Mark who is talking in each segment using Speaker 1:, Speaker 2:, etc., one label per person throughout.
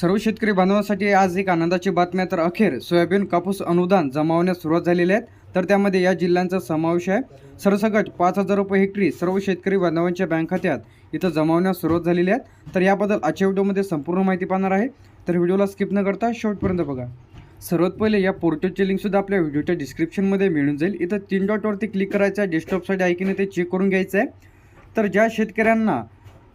Speaker 1: सर्व शेतकरी बांधवांसाठी आज एक आनंदाची बातमी तर अखेर सोयाबीन कापूस अनुदान जमावण्यास सुरुवात झालेली आहे. तर त्यामध्ये या जिल्ह्यांचा समावेश आहे. सरसकट पाच हजार रुपये हेक्टरी सर्व शेतकरी बांधवांच्या बँक खात्यात इथं जमावण्यास सुरुवात झालेली आहे. तर याबद्दल आजच्या व्हिडिओमध्ये संपूर्ण माहिती पाहणार आहे. तर व्हिडिओला स्किप न करता शेवटपर्यंत बघा. सर्वात पहिले या पोर्टलची लिंकसुद्धा आपल्या व्हिडिओच्या डिस्क्रिप्शनमध्ये मिळून जाईल. इथं तीन डॉटवरती क्लिक करायचं आहे. डेस्कटॉपसाठी आहे की नाही ते चेक करून घ्यायचं आहे. तर ज्या शेतकऱ्यांना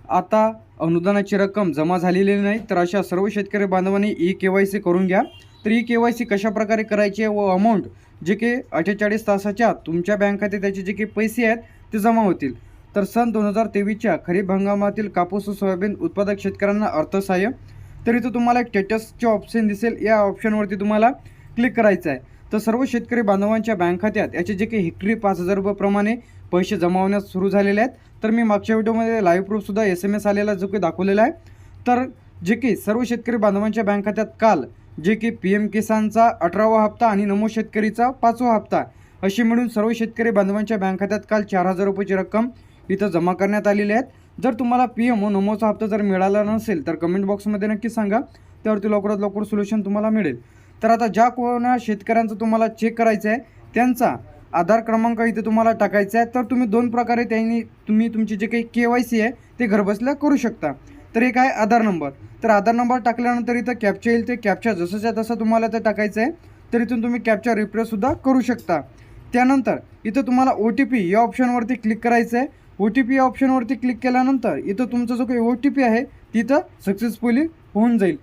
Speaker 1: आता अनुदानाची रक्कम जमा झालेली नाही तर अशा सर्व शेतकरी बांधवांनी ई के वाय सी करून घ्या. तर ई के वाय सी कशाप्रकारे करायची आहे व अमाऊंट जे की अठ्ठेचाळीस तासाच्या तुमच्या बँक खात्यात त्याचे जे काही पैसे आहेत ते जमा होतील. तर सन दोन हजार तेवीसच्या खरीप हंगामातील कापूस व सोयाबीन उत्पादक शेतकऱ्यांना अर्थसहाय्य. तर इथं तुम्हाला एक स्टेटसचे ऑप्शन दिसेल. या ऑप्शनवरती तुम्हाला क्लिक करायचं आहे. तर सर्व शेतकरी बांधवांच्या बँक खात्यात याचे जे काही हेक्टरी पाच हजार रुपयाप्रमाणे पैसे जमावण्यास सुरू झालेले आहेत. तर मी मागच्या व्हिडिओमध्ये लाईव्ह प्रूफसुद्धा एस एम एस आलेला जो काही दाखवलेला आहे. तर जे की सर्व शेतकरी बांधवांच्या बँक खात्यात काल जे की पी एम किसानचा अठरावा हप्ता आणि नमो शेतकरीचा पाचवा हप्ता अशी मिळून सर्व शेतकरी बांधवांच्या बँक खात्यात काल चार हजार रुपयाची रक्कम इथं जमा करण्यात आलेली आहेत जर तुम्हाला पी एम व नमोचा हप्ता जर मिळाला नसेल तर कमेंट बॉक्समध्ये नक्की सांगा. त्यावरती लवकरात लवकर सोल्युशन तुम्हाला मिळेल. तर आता ज्या कोणा शेतकऱ्यांचं तुम्हाला चेक करायचं आहे त्यांचा आधार क्रमांक इथे तुम्हाला टाकायचा आहे. तर तुम्ही दोन प्रकारे त्यांनी तुम्ही तुमची जे काही के वाय सी आहे ते घरबसल्या करू शकता. तर एक आहे आधार नंबर. तर आधार नंबर टाकल्यानंतर इथं कॅप्चा येईल ते कॅप्चा जसंच्या तसं तुम्हाला ते टाकायचं आहे तर इथून तुम्ही कॅप्चा रिप्रेससुद्धा करू शकता. त्यानंतर इथं तुम्हाला ओ टी पी या ऑप्शनवरती क्लिक करायचं आहे ओ टी पी या ऑप्शनवरती क्लिक केल्यानंतर इथं तुमचा जो काही ओ टी पी आहे तिथं सक्सेसफुली होऊन जाईल.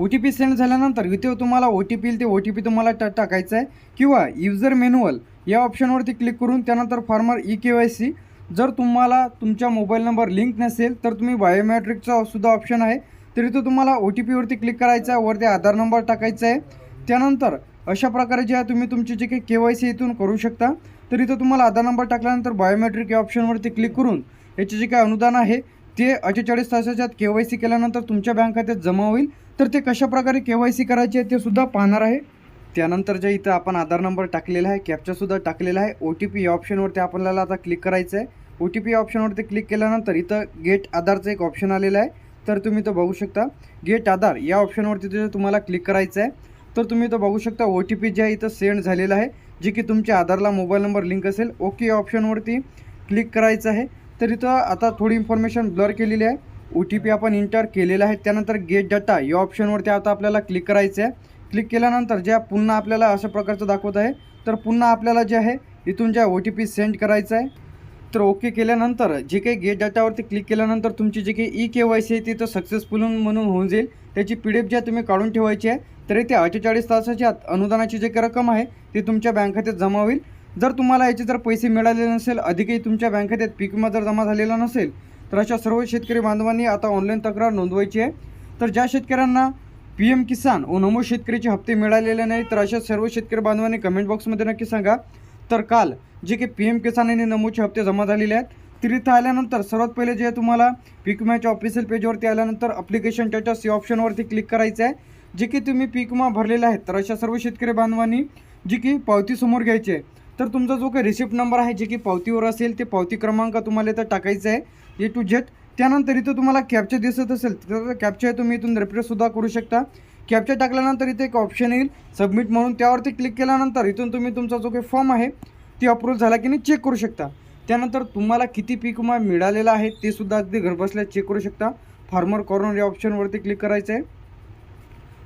Speaker 1: ओ टी पी सेंड झाल्यानंतर इथे तुम्हाला ओ टी पी ते ओ टी पी तुम्हाला टा टाकायचं आहे. किंवा युजर मॅन्युअल या ऑप्शनवरती क्लिक करून त्यानंतर farmer e K Y C जर तुम्हाला तुमच्या मोबाईल नंबर लिंक नसेल तर तुम्ही बायोमॅट्रिकचा सुद्धा ऑप्शन आहे. तर इथं तुम्हाला ओ टी पीवरती क्लिक करायचं आहे वरती आधार नंबर टाकायचा आहे. त्यानंतर अशा प्रकारे जे आहे तुम्ही तुमची जे काही के वाय सी इथून करू शकता. तर इथं तुम्हाला आधार नंबर टाकल्यानंतर बायोमॅट्रिक या ऑप्शनवरती क्लिक करून याचे जे काही अनुदान आहे ते अठ्ठेचाळीस तासाच्या के वाय सी केल्यानंतर तुमच्या बँक खात्यात जमा होईल. तर ते कशाप्रकारे के वाय सी करायचे आहे ते सुद्धा पाहणार आहे. त्यानंतर जे इथं आपण आधार नंबर टाकलेला आहे कॅप्चासुद्धा टाकलेला आहे. ओ टी पी या ऑप्शनवरती आपल्याला आता क्लिक करायचं आहे ओ टी पी या ऑप्शनवरती क्लिक केल्यानंतर इथं गेट आधारचं एक ऑप्शन आलेलं आहे. तर तुम्ही तो बघू शकता. गेट आधार या ऑप्शनवरती तिथे तुम्हाला क्लिक करायचं आहे तर तुम्ही तो बघू शकता ओ टी पी जे आहे इथं सेंड झालेलं आहे. जे की तुमच्या आधारला मोबाईल नंबर लिंक असेल. ओके या ऑप्शनवरती क्लिक करायचं आहे. तर इथं आता थोडी इन्फॉर्मेशन ब्लर केलेली आहे. ओ टी पी आपण इंटर केलेला आहे. त्यानंतर गेट डाटा या ऑप्शनवरती आता आपल्याला क्लिक करायचं आहे क्लिक केल्यानंतर ज्या पुन्हा आपल्याला अशा प्रकारचं दाखवत आहे तर पुन्हा आपल्याला जे आहे इथून ज्या ओ टी पी सेंड करायचं आहे तर ओके केल्यानंतर जे काही गेट डाटावरती क्लिक केल्यानंतर तुमची जे काही ई के वाय सी आहे ती तर सक्सेसफुल म्हणून होऊन जाईल. त्याची पी डी एफ जी आहे तुम्ही काढून ठेवायची आहे. तर ते अठ्ठेचाळीस तासाच्या आत अनुदानाची जे काही रक्कम आहे ती तुमच्या बँक खात्यात जमा होईल. जर तुम्हाला याचे जर पैसे मिळाले नसेल अधिकही तुमच्या बँक खात्यात पीक विमा जर जमा झालेला नसेल तर अशा सर्व शेतकरी बांधवांनी आता ऑनलाईन तक्रार नोंदवायची आहे. तर ज्या शेतकऱ्यांना पी एम किसान व नमो शेतकरीचे हप्ते मिळालेले नाही तर अशा सर्व शेतकरी बांधवांनी कमेंट बॉक्समध्ये नक्की सांगा. तर काल जे की पी एम किसान आणि नमोचे हप्ते जमा झालेले आहेत तिथं इथं आल्यानंतर सर्वात पहिले जे तुम्हाला पीक विम्याच्या ऑफिशियल पेजवरती आल्यानंतर अप्लिकेशन त्याच्या सी ऑप्शनवरती क्लिक करायचं आहे. जे की तुम्ही पीक विमा भरलेला आहे तर अशा सर्व शेतकरी बांधवांनी जी की पावती समोर घ्यायची आहे. तर तुमचा जो काही रिसिप्ट नंबर आहे जे की पावतीवर असेल ते पावती क्रमांक तुम्हाला इथं टाकायचं आहे. ए टू झेड त्यानंतर इथं तुम्हाला कॅप्चा दिसत असेल तर कॅप्चा तुम्ही इथून रिप्रेससुद्धा करू शकता. कॅप्चा टाकल्यानंतर इथे एक ऑप्शन येईल सबमिट म्हणून. त्यावरती क्लिक केल्यानंतर इथून तुम्ही तुमचा जो काही फॉर्म आहे ती अप्रूव्ह झाला की नाही चेक करू शकता. त्यानंतर तुम्हाला किती पीक विमा मिळालेला आहे ते सुद्धा अगदी घरबसल्या चेक करू शकता. फार्मर कॉर्नर या ऑप्शनवरती क्लिक करायचं आहे.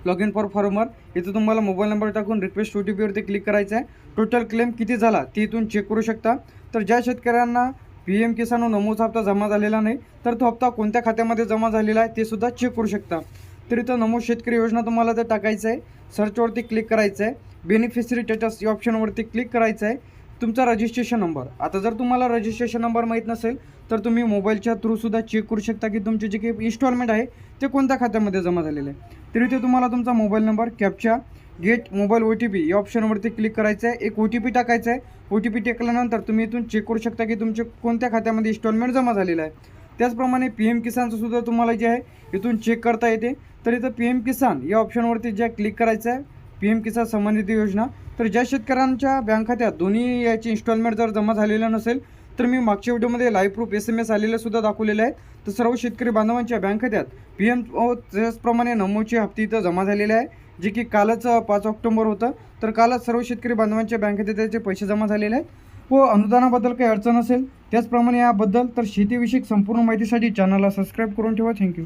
Speaker 1: लॉग इन फॉर फार्मर इथं तुम्हाला मोबाईल नंबर टाकून रिक्वेस्ट ओ टी पीवरती क्लिक करायचं आहे. टोटल क्लेम किती झाला ते इथून चेक करू शकता. तर ज्या शेतकऱ्यांना पी एम किसान व नमोचा हप्ता जमा झालेला नाही तर तो हप्ता कोणत्या खात्यामध्ये जमा झालेला आहे ते सुद्धा चेक करू शकता. तर इथं नमो शेतकरी योजना तुम्हाला ते टाकायचं आहे. सर्चवरती क्लिक करायचं आहे. बेनिफिशरी स्टेटस या ऑप्शनवरती क्लिक करायचं आहे. तुमचा रजिस्ट्रेशन नंबर आता जर तुम्हाला रजिस्ट्रेशन नंबर माहीत नसेल तर तुम्ही मोबाईलच्या थ्रूसुद्धा चेक करू शकता की तुमचे जे काही इन्स्टॉलमेंट आहे ते कोणत्या खात्यामध्ये जमा झालेलं आहे. तर इथे तुम्हाला तुमचा mobile number captcha get mobile O T P या ऑप्शनवरती क्लिक करायचं आहे. एक ओ टी पी टाकायचं आहे. ओ टी पी टाकल्यानंतर तुम्ही इथून चेक करू शकता की तुमचे कोणत्या खात्यामध्ये इन्स्टॉलमेंट जमा झालेलं आहे. त्याचप्रमाणे पी एम किसानचं सुद्धा तुम्हाला जे आहे इथून चेक करता येते. तर इथं पी एम किसान या ऑप्शनवरती जे क्लिक करायचं आहे. पी एम किसान सन्मान निधी योजना. तर ज्या शेतकऱ्यांच्या बँक खात्यात दोन्ही याची इन्स्टॉलमेंट जर जमा झालेलं नसेल तर मी मागच्या व्हिडिओमध्ये live proof S M S आलेले सुद्धा दाखवलेले आहेत तर सर्व शेतकरी बांधवांच्या बँक खात्यात पी एम ओ त्याचप्रमाणे नमोचे हप्ते इथं जमा झालेले आहे जे की कालच पाच ऑक्टोबर होतं. तर कालच सर्व शेतकरी बांधवांच्या बँक खात्यात त्याचे पैसे जमा झालेले आहेत. व अनुदानाबद्दल काही अडचण असेल त्याचप्रमाणे याबद्दल तर शेतीविषयक संपूर्ण माहितीसाठी चॅनलला सबस्क्राईब करून ठेवा. थँक्यू